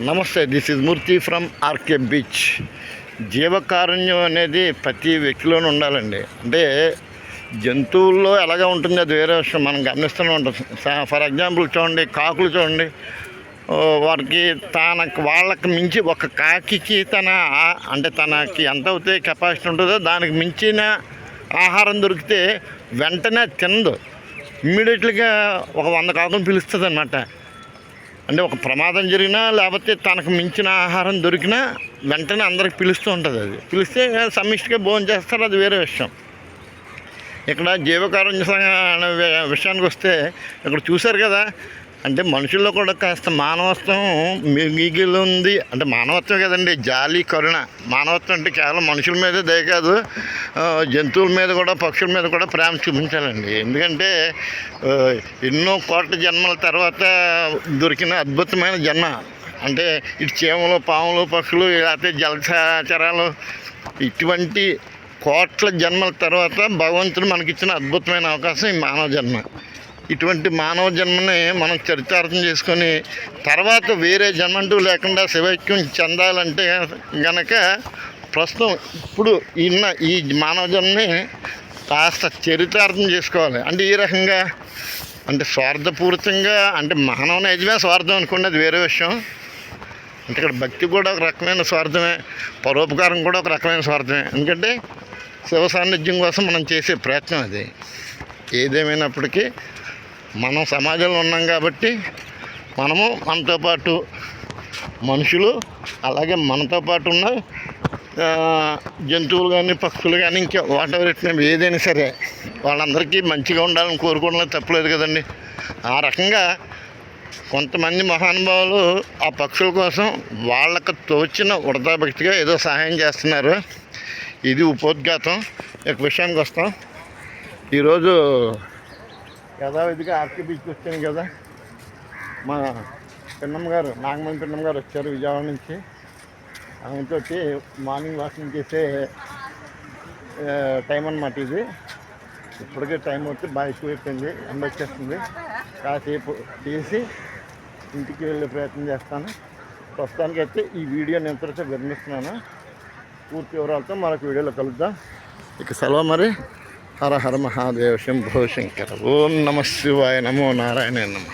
నమస్తే this is Murthy from RK beach జీవకారుణ్యం అనేది ప్రతి వ్యక్తిలోనూ ఉండాలండి. అంటే జంతువుల్లో ఎలాగ ఉంటుంది అది వేరే విషయం మనం గమనిస్తూనే ఉంటాం. ఫర్ ఎగ్జాంపుల్ చూడండి కాకులు చూడండి వారికి తనకు వాళ్ళకి మించి ఒక కాకి తన అంటే తనకి ఎంత అవుతే కెపాసిటీ ఉంటుందో దానికి మించిన ఆహారం దొరికితే వెంటనే తినదు. ఇమ్మీడియట్లీగా ఒక వంద కాకులు పిలుస్తుంది అనమాట అంటే ఒక ప్రమాదం జరిగినా లేకపోతే తనకు మించిన ఆహారం దొరికినా వెంటనే అందరికి పిలుస్తూ ఉంటుంది అది. పిలిస్తే సమిష్టిగా భోజనం చేస్తారు అది వేరే విషయం. ఇక్కడ జీవకారుణ్య సంఘ అనే విషయానికి వస్తే ఇక్కడ చూశారు కదా అంటే మనుషుల్లో కూడా కాస్త మానవత్వం మిగిలి ఉంది అంటే మానవత్వం కదండి జాలి కరుణ. మానవత్వం అంటే కేవలం మనుషుల మీదే దయ కాదు జంతువుల మీద కూడా పక్షుల మీద కూడా ప్రేమ చూపించాలండి. ఎందుకంటే ఎన్నో కోట్ల జన్మల తర్వాత దొరికిన అద్భుతమైన జన్మ. అంటే ఇటు చీమలు పాములు పక్షులు లేకపోతే జలచరాలు ఇటువంటి కోట్ల జన్మల తర్వాత భగవంతుడు మనకిచ్చిన అద్భుతమైన అవకాశం ఈ మానవ జన్మ. ఇటువంటి మానవ జన్మని మనం చరితార్థం చేసుకొని తర్వాత వేరే జన్మంటూ లేకుండా శివైక్యం చెందాలంటే గనక ప్రస్తుతం ఇప్పుడు ఇన్న ఈ మానవ జన్మని కాస్త చరితార్థం చేసుకోవాలి. అంటే ఈ రకంగా అంటే స్వార్థపూరితంగా అంటే మానవ నిజమే స్వార్థం అనుకోండి అది వేరే విషయం. అంటే ఇక్కడ భక్తి కూడా ఒక రకమైన స్వార్థమే పరోపకారం కూడా ఒక రకమైన స్వార్థమే. ఎందుకంటే శివ సాన్నిధ్యం కోసం మనం చేసే ప్రయత్నం అది. ఏదేమైనప్పటికీ మనం సమాజంలో ఉన్నాం కాబట్టి మనము మనతో పాటు మనుషులు అలాగే మనతో పాటు ఉన్న జంతువులు కానీ పక్షులు కానీ ఇంకా వాటెవర్ ఎవర్ ఏదైనా సరే వాళ్ళందరికీ మంచిగా ఉండాలని కోరుకోవడంలో తప్పలేదు కదండి. ఆ రకంగా కొంతమంది మహానుభావులు ఆ పక్షుల కోసం వాళ్ళకు తోచిన వృధాభక్తిగా ఏదో సహాయం చేస్తున్నారు. ఇది ఉపోద్ఘాతం. ఇక విషయానికి వస్తాం. ఈరోజు యథావిధిగా ఆర్కే బీచ్కి వచ్చాను కదా. మా పిన్నమ్మ గారు నాగమణి పిన్నమ్మ గారు వచ్చారు విజయవాడ నుంచి. ఆమెతో మార్నింగ్ వాకింగ్ చేసే టైం అనమాట ఇది. ఇప్పటికే టైం వచ్చి బాగా ఎక్కువ అయిపోయింది ఎండ వచ్చేస్తుంది. కాసేపు తీసి ఇంటికి వెళ్ళే ప్రయత్నం చేస్తాను. ప్రస్తుతానికి అయితే ఈ వీడియో నేను ఇంతవరకు విరమిస్తున్నాను. పూర్తి వివరాలతో మరొక వీడియోలో కలుద్దాం. ఇక సెలవు మరి. హర హర మహాదేవ శంభో శంకర. ఓం నమ శివాయ నమో నారాయణ నమ.